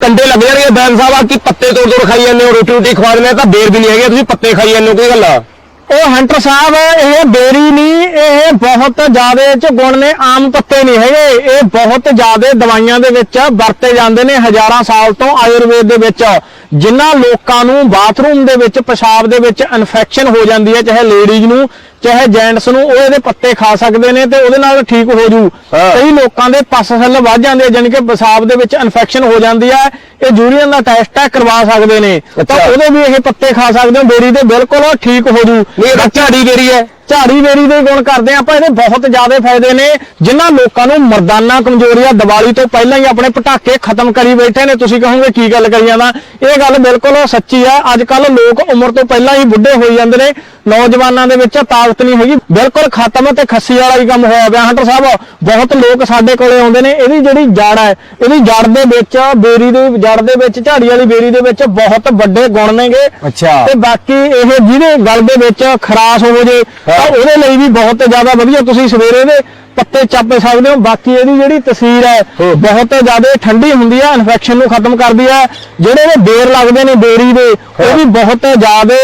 ਕੰਡੇ ਲੱਗ ਜਾਣਗੇ ਬੈਨ ਸਾਹਿਬ ਆ ਕੀ ਪੱਤੇ ਤੋੜ ਤੋੜ ਖਾਈ ਜਾਂਦੇ ਹੋ, ਰੋਟੀ ਰੋਟੀ ਖਵਾ ਦਿੰਦੇ ਆ, ਤਾਂ ਬੇਰ ਵੀ ਨਹੀਂ ਹੈਗੇ, ਤੁਸੀਂ ਪੱਤੇ ਖਾਈ ਜਾਂਦੇ ਹੋ, ਕੋਈ ਗੱਲ ਆ? ਉਹ ਹੰਟਰ ਸਾਹਿਬ, ਇਹ ਬੇਰੀ ਨਹੀਂ, ਇਹ ਬਹੁਤ ਜ਼ਿਆਦਾ ਇਹ ਚ ਗੁਣ ਨੇ, ਆਮ ਪੱਤੇ ਨਹੀਂ ਹੈਗੇ। ਇਹ ਬਹੁਤ ਜ਼ਿਆਦਾ ਦਵਾਈਆਂ ਦੇ ਵਿੱਚ ਵਰਤੇ ਜਾਂਦੇ ਨੇ ਹਜ਼ਾਰਾਂ ਸਾਲ ਤੋਂ ਆਯੁਰਵੇਦ ਦੇ ਵਿੱਚ ਜਿਨ੍ਹਾਂ ਲੋਕਾਂ ਨੂੰ ਬਾਥਰੂਮ ਦੇ ਵਿੱਚ, ਪਿਸ਼ਾਬ ਦੇ ਵਿੱਚ ਇਨਫੈਕਸ਼ਨ ਹੋ ਜਾਂਦੀ ਹੈ, ਚਾਹੇ ਲੇਡੀਜ਼ ਨੂੰ ਚਾਹੇ ਜੈਂਟਸ ਨੂੰ ਉਹ ਇਹਦੇ ਪੱਤੇ ਖਾ ਸਕਦੇ ਨੇ ਤੇ ਉਹਦੇ ਨਾਲ ਠੀਕ ਹੋ ਜੂ। ਕਈ ਲੋਕਾਂ ਦੇ ਪਸ ਸੈੱਲ ਵੱਧ ਜਾਂਦੇ ਆ ਜਾਣੀ ਕਿ ਪਿਸ਼ਾਬ ਦੇ ਵਿੱਚ ਇਨਫੈਕਸ਼ਨ ਹੋ ਜਾਂਦੀ ਹੈ ਇਹ ਯੂਰੀਨ ਦਾ ਟੈਸਟ ਹੈ ਕਰਵਾ ਸਕਦੇ ਨੇ। ਤਾਂ। ਉਹਦੇ ਵੀ ਇਹ ਪੱਤੇ ਖਾ ਸਕਦੇ ਹੋ ਬੇਰੀ ਦੇ ਬਿਲਕੁਲ ਉਹ ਠੀਕ ਹੋ ਜੂ। ਨਹੀਂ ਇਹ ਝਾੜੀ ਗੇਰੀ ਹੈ। ਝਾੜੀ ਬੇਰੀ ਦੇ ਗੁਣ ਕਰਦੇ ਆਪਾਂ ਇਹਦੇ ਬਹੁਤ ਜ਼ਿਆਦਾ ਫਾਇਦੇ ਨੇ ਜਿਨ੍ਹਾਂ ਲੋਕਾਂ ਨੂੰ ਮਰਦਾਨਾ ਕਮਜ਼ੋਰੀ ਆ ਦੀਵਾਲੀ ਤੋਂ ਪਹਿਲਾਂ ਹੀ ਆਪਣੇ ਪਟਾਕੇ ਖਤਮ ਕਰੀ ਬੈਠੇ ਨੇ। ਤੁਸੀਂ ਕਹੋਗੇ ਕੀ ਗੱਲ ਕਰੀ ਜਾਂਦਾ? ਇਹ ਗੱਲ ਬਿਲਕੁਲ ਸੱਚੀ ਆ। ਅੱਜ ਕੱਲ ਲੋਕ ਉਮਰ ਤੋਂ ਪਹਿਲਾਂ ਹੀ ਬੁੱਢੇ ਹੋਈ ਜਾਂਦੇ ਨੇ। ਨੌਜਵਾਨਾਂ ਦੇ ਵਿੱਚ ਤਾਕਤ ਨਹੀਂ ਹੈਗੀ। ਬਿਲਕੁਲ ਖਤਮ ਤੇ ਖੱਸੀ ਵਾਲਾ ਹੀ ਕੰਮ ਹੋਇਆ ਪਿਆ। ਹੰਟਰ ਸਾਹਿਬ ਬਹੁਤ ਲੋਕ ਸਾਡੇ ਕੋਲੇ ਆਉਂਦੇ ਨੇ। ਇਹਦੀ ਜਿਹੜੀ ਜੜ ਹੈ ਇਹਦੀ ਜੜ ਦੇ ਵਿੱਚ ਬੇਰੀ ਦੀ ਜੜ ਦੇ ਵਿੱਚ ਝਾੜੀ ਵਾਲੀ ਬੇਰੀ ਦੇ ਵਿੱਚ ਬਹੁਤ ਵੱਡੇ ਗੁਣ ਨੇਗੇ। ਅੱਛਾ। ਤੇ ਬਾਕੀ ਇਹ ਜਿਹਦੇ ਗਲ ਦੇ ਵਿੱਚ ਖਰਾਸ਼ ਹੋ ਜੇ ਤਾਂ ਉਹਦੇ ਲਈ ਵੀ ਬਹੁਤ ਜ਼ਿਆਦਾ ਵਧੀਆ ਤੁਸੀਂ ਸਵੇਰੇ ਦੇ ਪੱਤੇ ਚੱਪ ਸਕਦੇ ਹੋ। ਬਾਕੀ ਇਹਦੀ ਜਿਹੜੀ ਤਸੀਰ ਹੈ। ਬਹੁਤ ਜ਼ਿਆਦਾ ਠੰਡੀ ਹੁੰਦੀ ਹੈ ਇਨਫੈਕਸ਼ਨ ਨੂੰ ਖਤਮ ਕਰਦੀ ਹੈ ਜਿਹੜੇ ਇਹਦੇ ਬੇਰ ਲੱਗਦੇ ਨੇ ਬੇਰੀ ਦੇ ਉਹ ਵੀ ਬਹੁਤ ਜ਼ਿਆਦਾ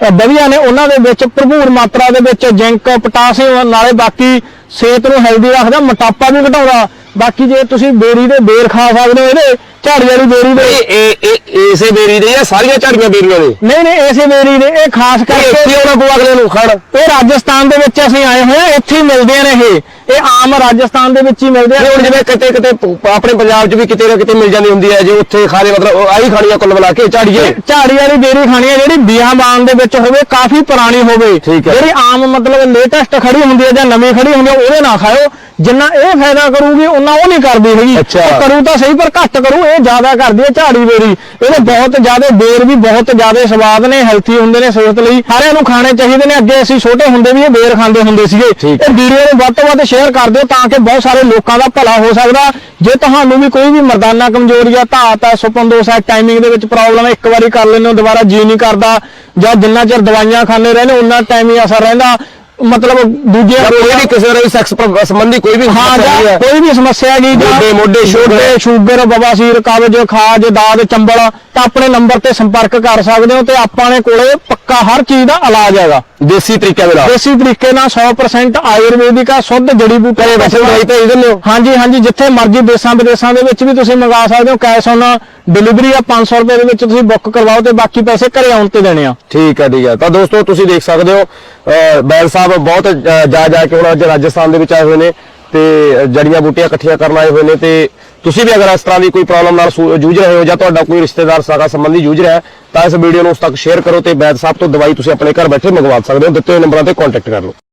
ਅ, ਵਧੀਆ ਨੇ ਉਹਨਾਂ ਦੇ ਵਿੱਚ ਭਰਪੂਰ ਮਾਤਰਾ ਦੇ ਵਿੱਚ ਜ਼ਿੰਕ ਪੋਟਾਸ਼ੀਅਮ ਨਾਲੇ ਬਾਕੀ ਸਿਹਤ ਨੂੰ ਹੈਲਦੀ ਰੱਖਦਾ ਮੋਟਾਪਾ ਵੀ ਘਟਾਉਂਦਾ। ਬਾਕੀ ਜੇ ਤੁਸੀਂ ਬੇਰੀ ਦੇ ਬੇਰ ਖਾ ਸਕਦੇ ਹੋ ਇਹਦੇ ਝਾੜੀ ਵਾਲੀ ਬੇਰੀ ਦੇ। ਇਹ ਇਹ ਇਹ ਇਸੇ ਬੇਰੀ ਦੇ ਜਾਂ ਸਾਰੀਆਂ ਝਾੜੀਆਂ ਬੇਰੀਆਂ ਨੇ। ਨਹੀਂ ਨਹੀਂ ਐਸੇ ਬੇਰੀ ਦੇ ਇਹ ਖਾਸ ਕਿ ਕਰਕੇ ਇੱਥੇ ਆਉਣਾ ਪਊ ਅਗਲੇ ਨੂੰ ਖੜ। ਇਹ ਰਾਜਸਥਾਨ ਦੇ ਵਿੱਚ ਅਸੀਂ ਆਏ ਹੋਏ ਆ ਇੱਥੇ ਹੀ ਮਿਲਦੇ ਨੇ ਇਹ। ਇਹ ਆਮ ਰਾਜਸਥਾਨ ਦੇ ਵਿੱਚ ਹੀ ਮਿਲਦੇ ਇਹ ਹੁਣ ਆ ਜਿਵੇਂ ਕਿਤੇ ਕਿਤੇ ਪ- ਆਪਣੇ ਪੰਜਾਬ 'ਚ ਵੀ ਕਿਤੇ ਨਾ ਕਿਤੇ ਮਿਲ ਜਾਂਦੀ ਹੁੰਦੀ ਹੈ ਜੇ ਉੱਥੇ ਖਾਣੇ ਮਤਲਬ ਉਹ ਆਹੀ ਖਾਣੀਆਂ ਕੁੱਲ ਮਿਲਾ ਕੇ ਝਾੜੀਏ। ਝਾੜੀ ਵਾਲੀ ਬੇਰੀ ਖਾਣੀ ਹੈ ਜਿਹੜੀ ਬਿਆਬਾਨ ਦੇ ਵਿੱਚ ਹੋਵੇ ਕਾਫੀ ਪੁਰਾਣੀ ਹੋਵੇ। ਠੀਕ ਹੈ। ਜਿਹੜੀ ਆਮ ਮਤਲਬ ਲੇਟੈਸਟ ਖੜੀ ਹੁੰਦੀ ਹੈ ਜਾਂ ਨਵੀਂ ਖੜੀ ਹੁੰਦੀ ਹੈ ਉਹਦੇ ਨਾ ਖਾਓ ਜਿੰਨਾ ਇਹ ਫਾਇਦਾ ਕਰੂਗੀ ਉਹਨਾਂ ਉਹ ਨਹੀਂ ਕਰਦੀ ਹੈਗੀ। ਉਹ ਕਰੂ ਤਾਂ ਸਹੀ ਪਰ ਘੱਟ ਕਰੂ ਇਹ ਜ਼ਿਆਦਾ ਕਰਦੀ ਹੈ ਝਾੜੀ ਬੇਰੀ ਇਹਦੇ ਬਹੁਤ ਜ਼ਿਆਦਾ ਬੇਰ ਵੀ ਬਹੁਤ ਜ਼ਿਆਦਾ ਸਵਾਦ ਨੇ ਹੈਲਥੀ ਹੁੰਦੇ ਨੇ ਸਿਹਤ ਲਈ। ਸਾਰਿਆਂ ਨੂੰ ਖਾਣੇ ਚਾਹੀਦੇ ਨੇ। ਅੱਗੇ ਅਸੀਂ ਛੋਟੇ ਹੁੰਦੇ ਵੀ ਇਹ ਬੇਰ ਖਾਂਦੇ ਹੁੰਦੇ ਸੀਗੇ। ਇਹ ਵੀਡੀਓ ਨੂੰ ਵੱਧ ਤੋਂ ਵੱਧ ਸ਼ੇਅਰ ਕਰ ਦਿਓ ਤਾਂ ਕਿ ਬਹੁਤ ਸਾਰੇ ਲੋਕਾਂ ਦਾ ਭਲਾ ਹੋ ਸਕਦਾ। ਜੇ ਤੁਹਾਨੂੰ ਵੀ ਕੋਈ ਵੀ ਮਰਦਾਨਾ ਕਮਜ਼ੋਰੀ ਆ ਧਾਤ ਹੈ ਸੁਪਨਦੋਸ਼ ਹੈ ਟਾਈਮਿੰਗ ਦੇ ਵਿੱਚ ਪ੍ਰੋਬਲਮ ਹੈ ਇੱਕ ਵਾਰੀ ਕਰ ਲੈਂਦੇ ਹੋ ਦੁਬਾਰਾ ਜੀ ਨਹੀਂ ਕਰਦਾ। ਜਾਂ ਜਿੰਨਾ ਚਿਰ ਦਵਾਈਆਂ ਖਾਂਦੇ ਰਹਿੰਦੇ ਉਹਨਾਂ ਟਾਈਮ ਹੀ ਅਸਰ ਰਹਿੰਦਾ। ਮਤਲਬ ਦੂਜੇ ਜਾਂ ਕੋਈ ਵੀ ਕਿਸੇ ਨਾਲ ਸੈਕਸ ਸੰਬੰਧੀ ਕੋਈ ਵੀ ਹਾਂ ਜਾਂ ਕੋਈ ਵੀ ਸਮੱਸਿਆ ਹੈਗੀ ਜਾਂ ਮੋਢੇ- ਸ਼ੂਗਰ। ਸ਼ੂਗਰ ਬਵਾਸੀਰ ਕਬਜ਼ ਖਾਜ ਦਾਦ ਚੰਬਲ ਤਾਂ ਆਪਣੇ ਨੰਬਰ ਤੇ ਸੰਪਰਕ ਕਰ ਸਕਦੇ ਹੋ ਤੇ ਆਪਾਂ ਨੇ ਕੋਲੇ ਪੱਕਾ ਹਰ ਚੀਜ਼ ਦਾ ਇਲਾਜ ਹੈਗਾ ਦੇਸੀ ਤਰੀਕੇ ਦੇ ਨਾਲ। ਦੇਸੀ ਤਰੀਕੇ ਨਾਲ 100% ਆਯੁਰਵੈਦਿਕ ਆ ਸ਼ੁੱਧ ਜੜੀ ਬੂਟੀ ਘਰੇ ਬੈਠੇ ਦਵਾਈ ਤਾਂ ਇਹਦੇ ਨੇ ਹਾਂਜੀ ਹਾਂਜੀ ਜਿੱਥੇ ਮਰਜ਼ੀ ਦੇਸ਼ਾਂ ਵਿਦੇਸ਼ਾਂ ਦੇ ਵਿੱਚ ਵੀ ਤੁਸੀਂ ਮੰਗਾ ਸਕਦੇ ਹੋ ਕੈਸ਼ ਔਨ ਡਿਲੀਵਰੀ ਆ 500 ਰੁਪਏ ਦੇ ਵਿੱਚ ਤੁਸੀਂ ਬੁੱਕ ਕਰਵਾਓ ਤੇ ਬਾਕੀ ਪੈਸੇ ਘਰੇ ਆਉਣ ਤੇ ਦੇਣੇ ਆ। ਠੀਕ ਹੈ ਠੀਕ ਹੈ। ਤਾਂ ਦੋਸਤੋ ਤੁਸੀਂ ਦੇਖ ਸਕਦੇ ਹੋ ਬੈਲ ਸਾਹਿਬ ਬਹੁਤ ਜਾ ਜਾ ਕੇ ਹੁਣ ਅੱਜ ਰਾਜਸਥਾਨ ਦੇ ਵਿੱਚ ਆਏ ਹੋਏ ਨੇ ਤੇ ਜੜੀਆਂ ਬੂਟੀਆਂ ਇਕੱਠੀਆਂ ਕਰਨ ਆਏ ਹੋਏ ਨੇ ਤੇ ਤੁਸੀਂ ਵੀ ਅਗਰ ਇਸ ਤਰ੍ਹਾਂ ਦੀ ਕੋਈ ਪ੍ਰੋਬਲਮ ਨਾਲ ਜੂਝ ਰਹੇ ਹੋ ਜਾਂ ਤੁਹਾਡਾ ਕੋਈ ਰਿਸ਼ਤੇਦਾਰ ਸਗਾ ਸੰਬੰਧੀ ਜੂਝ ਰਿਹਾ ਤਾਂ ਇਸ ਵੀਡੀਓ ਨੂੰ ਉਸ ਤੱਕ ਸ਼ੇਅਰ ਕਰੋ ਤੇ ਵੈਦ ਸਾਹਿਬ ਤੋਂ ਦਵਾਈ ਤੁਸੀਂ ਆਪਣੇ ਘਰ ਬੈਠੇ ਮੰਗਵਾ ਸਕਦੇ ਹੋ। ਦਿੱਤੇ ਹੋਏ ਨੰਬਰਾਂ ਤੇ ਕੰਟੈਕਟ ਕਰ ਲਓ।